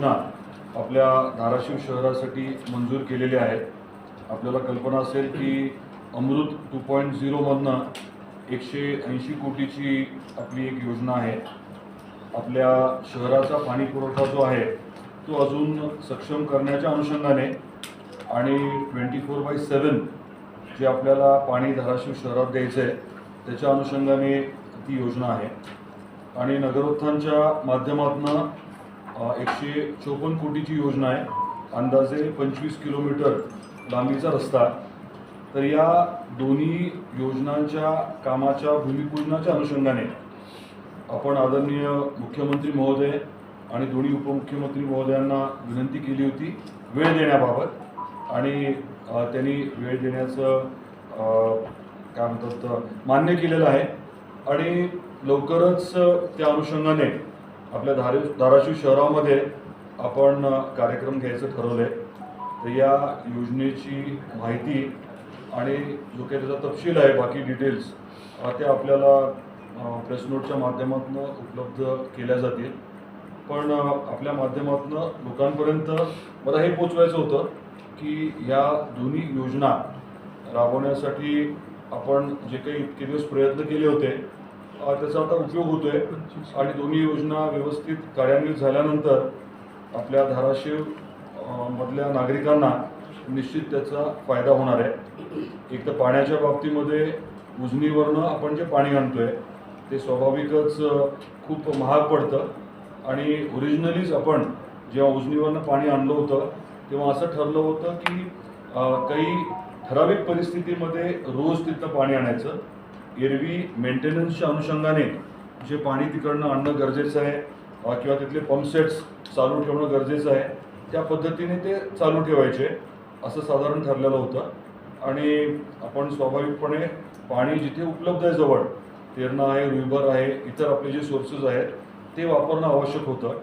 योजना आपल्या धाराशिव शहरासाठी मंजूर केलेल्या आहेत आपल्याला कल्पना असेल की अमृत टू पॉईंट झिरोमधनं एकशे ऐंशी कोटीची आपली एक योजना आहे. आपल्या शहराचा पाणी पुरवठा जो आहे तो अजून सक्षम करण्याच्या अनुषंगाने आणि twenty four by seven J आपल्याला पाणी धाराशिव शहरात द्यायचं आहे त्याच्या अनुषंगाने ती योजना आहे. आणि नगरोत्थानच्या माध्यमातून एकशे चोपन्न कोटीची योजना आहे. अंदाजे पंचवीस किलोमीटर लांबीचा रस्ता तर या दोन्ही योजनांच्या कामाच्या भूमिपूजनाच्या अनुषंगाने आपण आदरणीय मुख्यमंत्री महोदय आणि दोन्ही उपमुख्यमंत्री महोदयांना विनंती केली होती वेळ देण्याबाबत. आणि त्यांनी वेळ देण्याचं काय म्हणतात मान्य केलेलं आहे. आणि लवकरच त्या अनुषंगाने आपल्या धारी धाराशिव शहरामध्ये आपण कार्यक्रम घ्यायचं ठरवलं आहे तर या योजनेची माहिती आणि जो काही त्याचा तपशील आहे बाकी डिटेल्स ते आपल्याला प्रेस नोटच्या माध्यमातून उपलब्ध केल्या जातील. पण आपल्या माध्यमातून लोकांपर्यंत मला हे पोचवायचं होतं की या दोन्ही योजना राबवण्यासाठी आपण जे काही इतके दिवस प्रयत्न केले होते त्याचा आता उपयोग होतोय. आणि दोन्ही योजना व्यवस्थित कार्यान्वित झाल्यानंतर आपल्या धाराशिव मधल्या नागरिकांना निश्चित त्याचा फायदा होणार आहे. एक तर पाण्याच्या बाबतीमध्ये उजनीवरनं आपण जे पाणी आणतोय ते स्वाभाविकच खूप महाग पडतं. आणि ओरिजिनलीच आपण जेव्हा उजनीवरनं पाणी आणलं होतं तेव्हा असं ठरलं होतं की काही ठराविक परिस्थितीमध्ये रोज तिथं पाणी आणायचं. एरवी मेंटेनन्सच्या अनुषंगाने जे पाणी तिकडनं आणणं गरजेचं आहे किंवा तिथले पंपसेट्स चालू ठेवणं गरजेचं आहे त्या पद्धतीने ते चालू ठेवायचे असं साधारण ठरलेलं होतं. आणि आपण स्वाभाविकपणे पाणी जिथे उपलब्ध आहे जवळ तेरणा आहे रुईबर आहे इतर आपले जे सोर्सेस आहेत ते वापरणं आवश्यक होतं.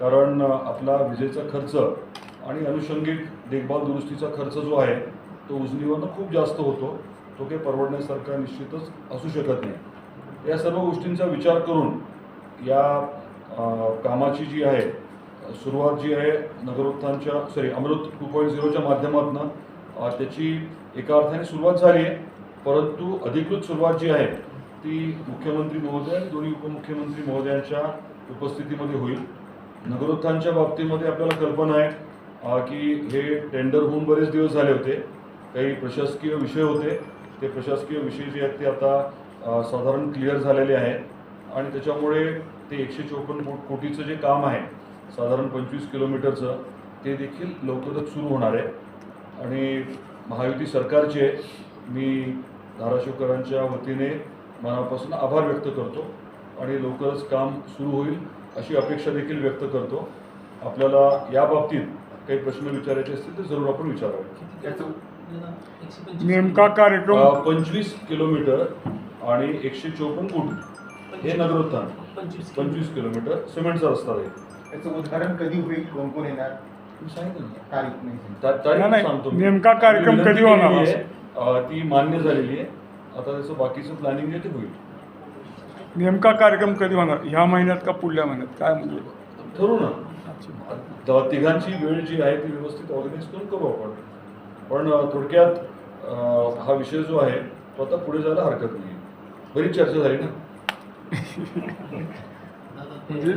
कारण आपला विजेचा खर्च आणि अनुषंगिक देखभाल दुरुस्तीचा खर्च जो आहे तो उजनीवरनं खूप जास्त होतो. तो काही परवडण्यासारखा निश्चितच असू शकत नाही. या सर्व गोष्टींचा विचार करून या कामाची जी आहे सुरुवात जी आहे नगरोत्थानच्या सॉरी अमृत टू पॉईंट झिरोच्या माध्यमातून त्याची एका अर्थाने सुरुवात झाली आहे. परंतु अधिकृत सुरुवात जी आहे ती मुख्यमंत्री महोदय आणि दोन्ही उपमुख्यमंत्री महोदयांच्या उपस्थितीमध्ये होईल. नगरोत्थानच्या बाबतीमध्ये आपल्याला कल्पना आहे की हे टेंडर होऊन बरेच दिवस झाले होते. काही प्रशासकीय विषय होते. ते प्रशासकीय विषय जे आहेत ते आता साधारण क्लिअर झालेले आहेत आणि त्याच्यामुळे ते एकशे चोपन्न को कोटीचं जे काम आहे साधारण पंचवीस किलोमीटरचं ते देखील लवकरच सुरू होणार आहे. आणि महायुती सरकारचे मी धाराशिवकरांच्या वतीने मनापासून आभार व्यक्त करतो. आणि लवकरच काम सुरू होईल अशी अपेक्षा देखील व्यक्त करतो. आपल्याला याबाबतीत काही प्रश्न विचारायचे असतील तर जरूर आपण विचारावे. नेमका कार्यक्रम पंचवीस किलोमीटर आणि एकशे चोपन्न कोटी हे नगरोत्थान. पंचवीस पंचवीस किलोमीटर सिमेंटचा रस्ता राहील त्याचं उद्घाटन कधी होईल? कोण कोण येणार. नेमका कार्यक्रम कधी होणार? आहे. ती मान्य झालेली आहे. आता त्याचं बाकीचं प्लॅनिंग आहे ते होईल. नेमका कार्यक्रम कधी होणार? ह्या महिन्यात का पुढल्या महिन्यात? काय म्हणजे? ठरवू ना. तिघांची वेळ जी आहे ती व्यवस्थित ऑर्गनाईज करून करू आपण. पण थोडक्यात हा विषय जो आहे तो आता पुढे जायला हरकत नाही. बरीच चर्चा झाली ना? म्हणजे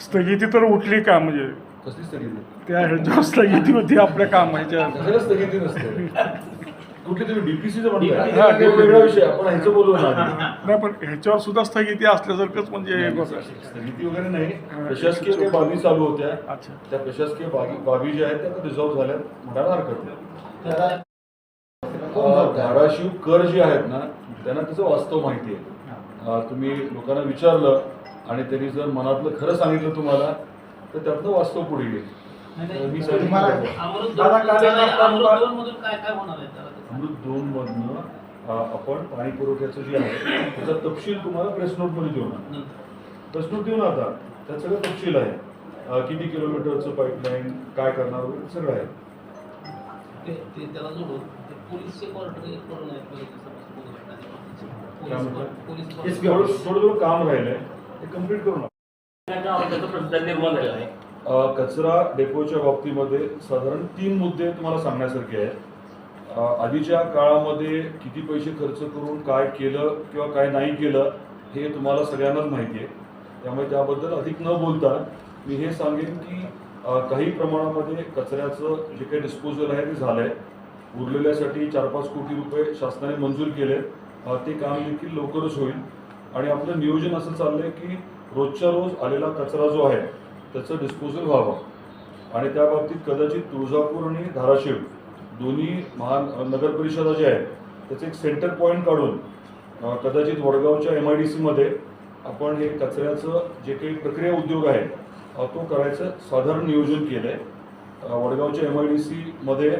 स्थगिती तर उठली का म्हणजे? कसली स्थगिती? त्या ह्याच्यावर स्थगिती होती आपल्या कामाच्या. स्थगिती नसते. कुठली तुम्ही डीपीसीचं म्हणताय. हा, वेगळा विषय आपण ह्याचं बोलू ना. आधी. नाही पण ह्याच्यावर सुद्धा स्थगिती असल्यासारखंच म्हणजे हे. स्थगिती वगैरे नाही. प्रशासकीय काही बाबी चालू होत्या अच्छा. त्या प्रशासकीय बाबी बाबी ज्या आहेत त्या आता रिझॉल्व्ह झाल्यात. म्हणायला हरकत नाही अ, धाराशिव कर जे आहेत ना त्यांना त्याचं वास्तव माहिती आहे. अ, तुम्ही लोकांना विचारलं आणि त्यांनी जर मनातलं खरं सांगितलं तुम्हाला तर त्यातनं वास्तव पुढे येईल. तर मी सांगितलं दादा, काय- अमृत काय काय होणार आहे त्याला? अमृत दोन मधनं आपण पाणी पुरवठ्याचं जे आहे त्याचा तपशील तुम्हाला प्रेस नोटमध्ये देऊ ना. प्रेस नोट देऊ ना आता त्यात सगळं तपशील आहे. किती किलोमीटरचं पाईपलाईन काय करणार वगैरे सगळं आहे. त्याला थोडं थोडं काम राहिलंय. ते कंप्लीट निर्माण झालेला आहे. कचरा डेपोच्या बाबतीमध्ये साधारण तीन मुद्दे तुम्हाला सांगण्यासारखे आहेत. आधीच्या काळामध्ये किती पैसे खर्च करून काय केलं किंवा काय नाही केलं हे तुम्हाला सगळ्यांनाच माहिती आहे. त्यामुळे त्याबद्दल अधिक न बोलता मी हे सांगेन की काही प्रमाणामध्ये कचऱ्याचं जे काही डिस्पोजल आहे ते झालं आहे उरलेल्यासाठी चार पाच कोटी रुपये शासनाने मंजूर केले. ते काम देखील लवकरच होईल. आणि आपलं नियोजन असं चाललं आहे की रोजच्या रोज आलेला कचरा जो आहे त्याचं डिस्पोजल व्हावं. आणि त्या बाबतीत कदाचित तुळजापूर आणि धाराशिव दोन्ही महान नगर परिषदा ज्या आहेत त्याचं एक सेंटर पॉईंट काढून कदाचित वडगावच्या एम आय डी सीमध्ये आपण हे कचऱ्याचं जे काही प्रक्रिया उद्योग आहे तो करायचं साधारण नियोजन केलं आहे वडगावच्या एम आय डी सीमध्ये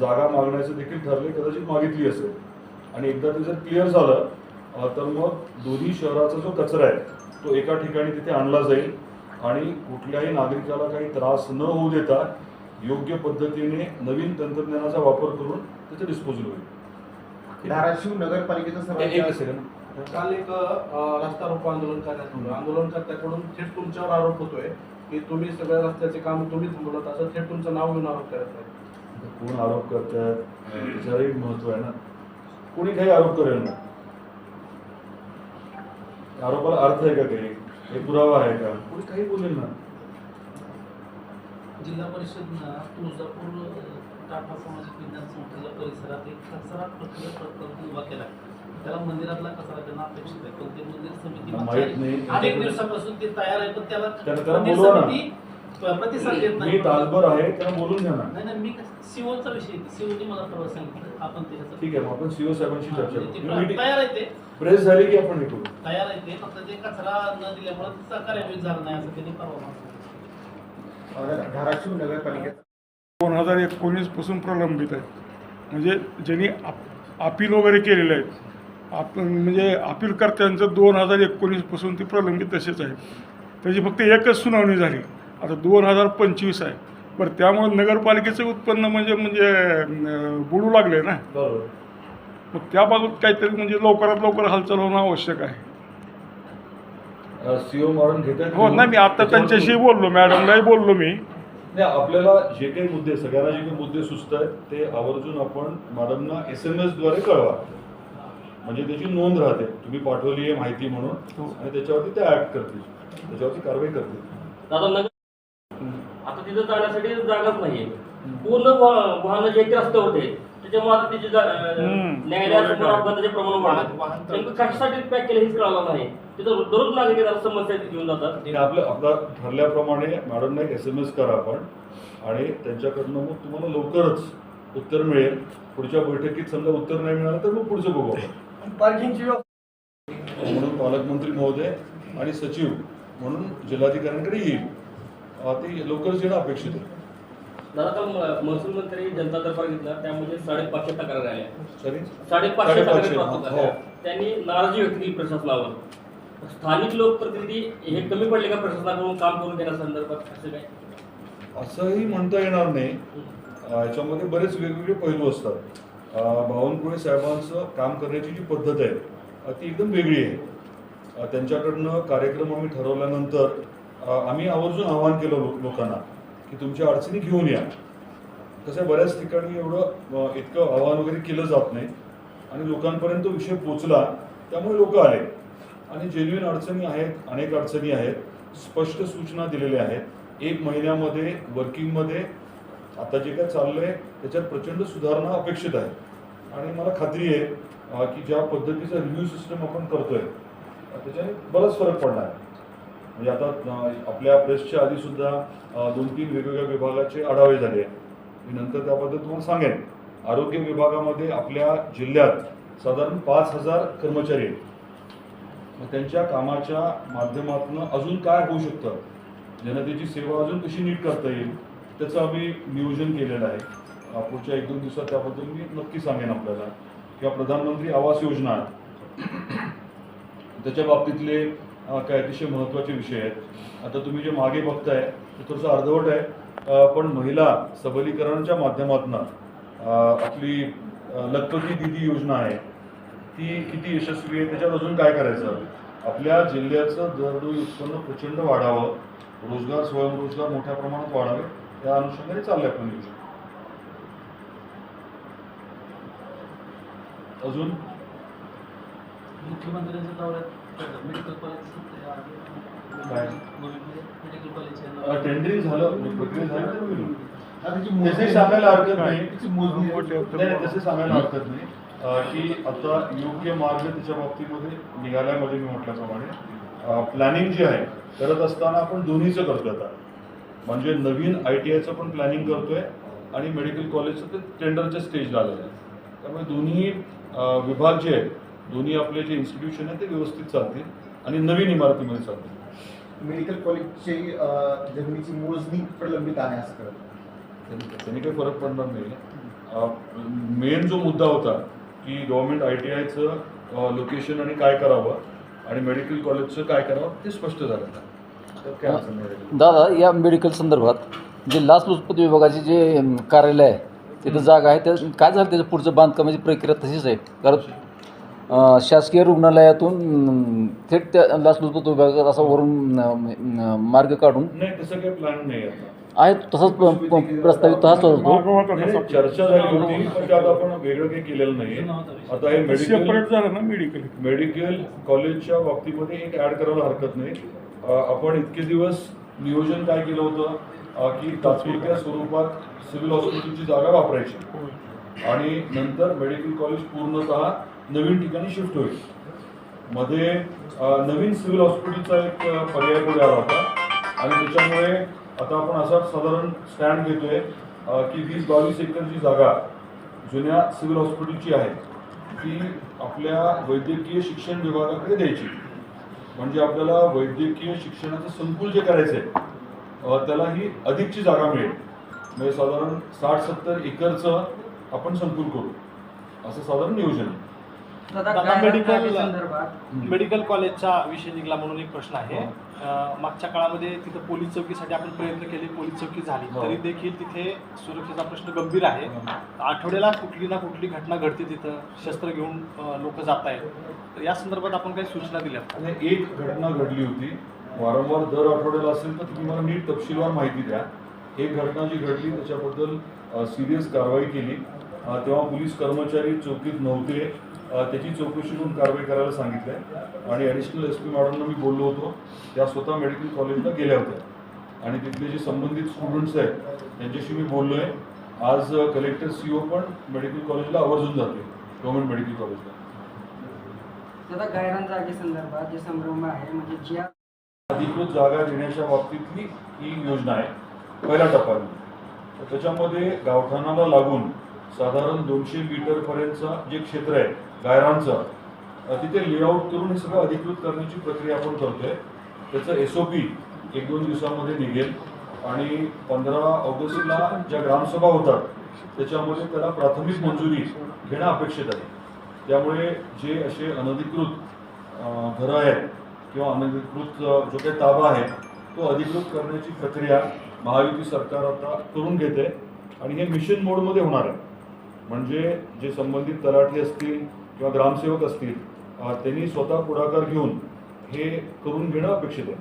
जागा मागण्याचं देखील ठरले कदाचित मागितली असेल. आणि एकदा ते जर क्लिअर झालं तर मग दोन्ही शहराचा जो कचरा आहे तो एका ठिकाणी तिथे आणला जाईल. आणि कुठल्याही नागरिकाला काही त्रास न होऊ देता योग्य पद्धतीने नवीन तंत्रज्ञानाचा वापर करून त्याचं डिस्पोजल होईल. धाराशिव नगरपालिकेचं काल एक रस्ता रोको आंदोलन करण्यात आलं. आंदोलनकर्त्याकडून थेट तुमच्यावर आरोप होतोय की तुम्ही सगळ्या रस्त्याचे काम तुम्ही थांबवलं असं थेट तुमचं नाव घेऊन आरोप करत आहे. कोण आरोप करतात त्याच्यावरही महत्त्व आहे ना. कोणी काही आरोप करेल ना? आरोपाला अर्थ आहे का काही? हे पुरावा आहे का? कोणी काही बोलेल ना? जिल्हा परिषदनं तुळजापूर टाटा सामाजिक विज्ञान संस्थेच्या परिसरात एक कचरा प्रक्रिया प्रकल्प उभा केला. त्याला मंदिरातला कचरा त्यांना अपेक्षित आहे. पण ते मंदिर समिती. अनेक दिवसापासून ते तयार आहे पण त्याला मंदिर. समिती प्रतिसाद देत मी नाही तासभर आहे त्यांना बोलून घ्या ना. नाही नाही मी सीओचा विषय सीओनी मला परवा सांगितलं. आपण त्याच्याचं ठीक आहे मग आपण सीओ साहेबांशी चर्चा म्हणजे करू. तयार आहे ते. प्रेस झाली की आपण हे करू तयार आहे ते. फक्त ते कचरा न दिल्यामुळे कार्यान्वित झालं नाही असं त्यांनी परवा धाराशिव नगरपालिकेचं. दोन हजार एकोणीसपासून प्रलंबित आहेत म्हणजे ज्यांनी आप अपील वगैरे केलेले आहेत आपण म्हणजे अपीलकर्त्यांचं दोन हजार एकोणीसपासून ती प्रलंबित तसेच आहेत त्याची फक्त एकच सुनावणी झाली. आता दोन हजार पंचवीस आहे. बरं त्यामुळे नगरपालिकेचं उत्पन्न म्हणजे म्हणजे बुडू लागले ना? मग त्याबाबत काहीतरी म्हणजे लवकरात लवकर हालचाल होणं आवश्यक आहे. सीओ मारून घेत आहेत हो नाही मी आता त्यांच्याशी बोललो मॅडमलाही बोललो मी. नाही आपल्याला जे काही मुद्दे सगळ्यांना जे काही मुद्दे सुचत आहेत ते आवर्जून आपण मॅडमना एस एम एसद्वारे कळवा. म्हणजे त्याची नोंद राहते. तुम्ही पाठवली आहे माहिती म्हणून. आणि त्याच्यावरती ते ऍक्ट करतील. त्याच्यावरती कारवाई करतील. आता तिथं जाण्यासाठी जागाच नाहीये. पूर्ण वाह- वाहनं जे काही रस्त्यावर होते त्याच्यामुळे आता हम्म. न्यायालयासमोर अपघाताचे प्रमाण तळ- नेमकं कशासाठी पॅक केलं हेच कळालं नाही. तिथं दररोज नागरिक येतात, समस्या घेऊन जातात. आणि आपलं आपला ठरल्याप्रमाणे मॅडमना एक एस एम एस करा आपण आणि त्यांच्याकडनं मग तुम्हाला लवकरच उत्तर मिळेल. पुढच्या बैठकीत समजा उत्तर नाही मिळालं तर मग पुढचं बघू आपण. पार्किंगची म्हणून पालकमंत्री महोदय आणि सचिव म्हणून जिल्हाधिकाऱ्यांकडे येईल. ते लवकरच येणं अपेक्षित आहे. दादा काल महसूल मंत्री जनता दरबार घेतला त्यामध्ये साडेपाचशे तक्रारी आल्या. सॉरी? साडेपाचशे तक्रारी साडेपाचशे, प्राप्त हो. झाल्या त्यांनी नाराजी व्यक्त केली प्रशासनावर. स्थानिक लोकप्रतिनिधी हे कमी पडले का प्रशासनाकडून काम करून घेण्यासंदर्भात असं काय? असंही म्हणता येणार नाही. अं, याच्यामध्ये बरेच वेगवेगळे पैलू असतात. अं, बावनकुळे साहेबांचं काम करण्याची जी पद्धत आहे अं, ती एकदम वेगळी आहे. अं, त्यांच्याकडनं कार्यक्रम आम्ही ठरवल्यानंतर अं, आम्ही आवर्जून आवाहन केलं लो- लोकांना. की तुमच्या अडचणी घेऊन या. तसं बऱ्याच ठिकाणी एवढं इतकं आवाहन वगैरे केलं जात नाही. आणि लोकांपर्यंत तो विषय पोचला त्यामुळे लोक आले. आणि जेन्युइन अडचणी आहेत अनेक अडचणी आहेत स्पष्ट सूचना दिलेल्या आहेत. एक महिन्यामध्ये वर्किंगमध्ये आता जे काय चाललंय त्याच्यात प्रचंड सुधारणा अपेक्षित आहे. आणि मला खात्री आहे की ज्या पद्धतीचा रिव्ह्यू सिस्टम आपण करतोय त्याच्याने बराच फरक पडला आहे. म्हणजे आता आपल्या प्रेसच्या आधी सुद्धा दोन तीन वेगवेगळ्या विभागाचे आढावे झाले. मी नंतर त्याबद्दल तुम्हाला सांगेन. आरोग्य विभागामध्ये आपल्या जिल्ह्यात साधारण पाच हजार कर्मचारी आहेत. मग त्यांच्या कामाच्या माध्यमातून अजून काय होऊ शकतं? जनतेची सेवा अजून कशी नीट करता येईल? त्याचं आम्ही नियोजन केलेलं आहे. पुढच्या एक दोन दिवसात त्याबद्दल मी नक्की सांगेन आपल्याला. किंवा प्रधानमंत्री आवास योजना त्याच्या बाबतीतले काय अतिशय महत्त्वाचे विषय आहेत. आता तुम्ही जे मागे बघताय ते थोडंसं अर्धवट आहे. पण महिला सबलीकरणाच्या माध्यमातून आपली अं, लखपती दिदी योजना आहे ती किती यशस्वी आहे त्याच्यात अजून काय करायचं? आपल्या जिल्ह्याचं दरडोई उत्पन्न प्रचंड वाढावं रोजगार स्वयंरोजगार मोठ्या प्रमाणात वाढावे त्या अनुषंगाने चाललंय आपलं नियोजन. अजून? मुख्यमंत्र्यांच्या दौऱ्यात मेडिकल कॉलेज टेंडरिंग झालं प्रक्रिया झाली तसे सांगायला हरकत नाही. नाही तसे सांगायला हरकत नाही. की आता योग्य मार्ग त्याच्या बाबतीमध्ये निघाल्यामध्ये मी म्हटल्याप्रमाणे प्लॅनिंग जे आहे करत असताना आपण दोन्हीचं करतोय आता. म्हणजे नवीन आय टी आयचं पण प्लॅनिंग करतोय आणि मेडिकल कॉलेजचं ते टेंडरच्या स्टेजला आलेलं आहे. त्यामुळे दोन्ही विभाग जे आहेत दोन्ही आपले जे इन्स्टिट्यूशन आहे ते व्यवस्थित चालतील आणि नवीन इमारतीमध्ये चालतील. मेडिकल कॉलेजची जमिनीची मोजणी प्रलंबित आहे असं कळत. त्याने काही फरक पडणार नाही. मेन जो मुद्दा होता की गव्हर्नमेंट आय टी आयचं लोकेशन आणि काय करावं आणि मेडिकल कॉलेजचं काय करावं ते स्पष्ट झालं दादा या मेडिकल संदर्भात जे लाचलुचपत विभागाचे जे कार्यालय आहे तिथं जागा आहे त्या काय झालं त्याच्या पुढचं बांधकामाची प्रक्रिया तशीच आहे? कारण शासकीय रुग्णालयातून थेट त्या लाचलुचपत विभागात असा वरून मार्ग काढून नाही तसं काही प्लॅन नाही आता. आहे तसाच प- प- प्रस्तावित तसाच होतो. मागं होता नाही, तसा नाही, चर्चा झाली होती पण त्यात आपण वेगळं काही केलेलं नाही आता हे मेडिकल सेपरेट झालं ना मेडिकल मेडिकल कॉलेजच्या बाबतीमध्ये एक ऍड करायला हरकत नाही. अ, आपण इतके दिवस नियोजन काय केलं होतं? अ, की तात्पुरत्या स्वरूपात सिव्हिल हॉस्पिटलची जागा वापरायची. आणि नंतर मेडिकल कॉलेज पूर्णतः नवीन ठिकाणी शिफ्ट होईल. मध्ये नवीन सिव्हिल हॉस्पिटलचा एक पर्याय पुढे आला होता. आणि त्याच्यामुळे आता आपण असा साधारण स्टँड घेतोय की वीस बावीस एकरची जागा जुन्या सिव्हिल हॉस्पिटलची आहे ती आपल्या वैद्यकीय शिक्षण विभागाकडे द्यायची. म्हणजे आपल्याला वैद्यकीय शिक्षणाचं संकुल जे करायचं आहे त्याला ही अधिकची जागा मिळेल. म्हणजे साधारण साठ सत्तर एकरचं आपण संकुल करू. असं साधारण नियोजन आहे. दादा मेडिकल मेडिकल कॉलेजचा विषय निघाला म्हणून एक प्रश्न आहे. अं, मागच्या काळामध्ये तिथं पोलीस चौकीसाठी आपण प्रयत्न केले पोलीस चौकी झाली. हो. तरी देखील तिथे सुरक्षेचा प्रश्न गंभीर आहे. आठवड्याला कुठली ना कुठली घटना घडते तिथं. शस्त्र घेऊन लोक जात आहेत. तर या संदर्भात आपण काही सूचना दिल्या आणि एक घटना घडली होती. वारंवार दर आठवड्याला असेल तर तुम्ही मला नीट तपशीलवार माहिती द्या. एक घटना जी घडली त्याच्याबद्दल सिरियस कारवाई केली. तेव्हा पोलीस कर्मचारी चौकीत नव्हते. त्याची चौकशी करून कारवाई करायला सांगितलंय. आणि ॲडिशनल एस पी मॅडमना मी बोललो होतो. त्या स्वतः मेडिकल कॉलेजला गेल्या होत्या. आणि तिथले जे संबंधित स्टुडंट्स आहेत त्यांच्याशी मी बोललो आहे आज कलेक्टर सी ओ पण मेडिकल कॉलेजला आवर्जून जाते गव्हर्नमेंट मेडिकल कॉलेजला दादा गायरान जागेसंदर्भात जे संभ्रम आहे म्हणजे ज्या अधिकृत जागा देण्याच्या बाबतीतली ही योजना आहे. पहिल्या टप्प्यात तर त्याच्यामध्ये गावठाणाला लागून साधारण दोनशे मीटरपर्यंतचं जे क्षेत्र आहे गायरांचं तिथे लेआउट करून हे सगळं अधिकृत करण्याची प्रक्रिया आपण करतोय. त्याचं एस ओ पी एक दोन दिवसामध्ये निघेल. आणि पंधरा ऑगस्टला ज्या ग्रामसभा होतात त्याच्यामध्ये त्याला प्राथमिक मंजुरी घेणं अपेक्षित आहे. त्यामुळे जे असे अनधिकृत घरं आहेत किंवा अनधिकृत जो काही ताबा आहे तो अधिकृत करण्याची प्रक्रिया महायुती सरकार आता करून घेते. आणि हे मिशन मोडमध्ये होणार आहे. म्हणजे जे संबंधित तलाठी असतील किंवा ग्रामसेवक असतील त्यांनी स्वतः पुढाकार घेऊन हे करून घेणं अपेक्षित आहे.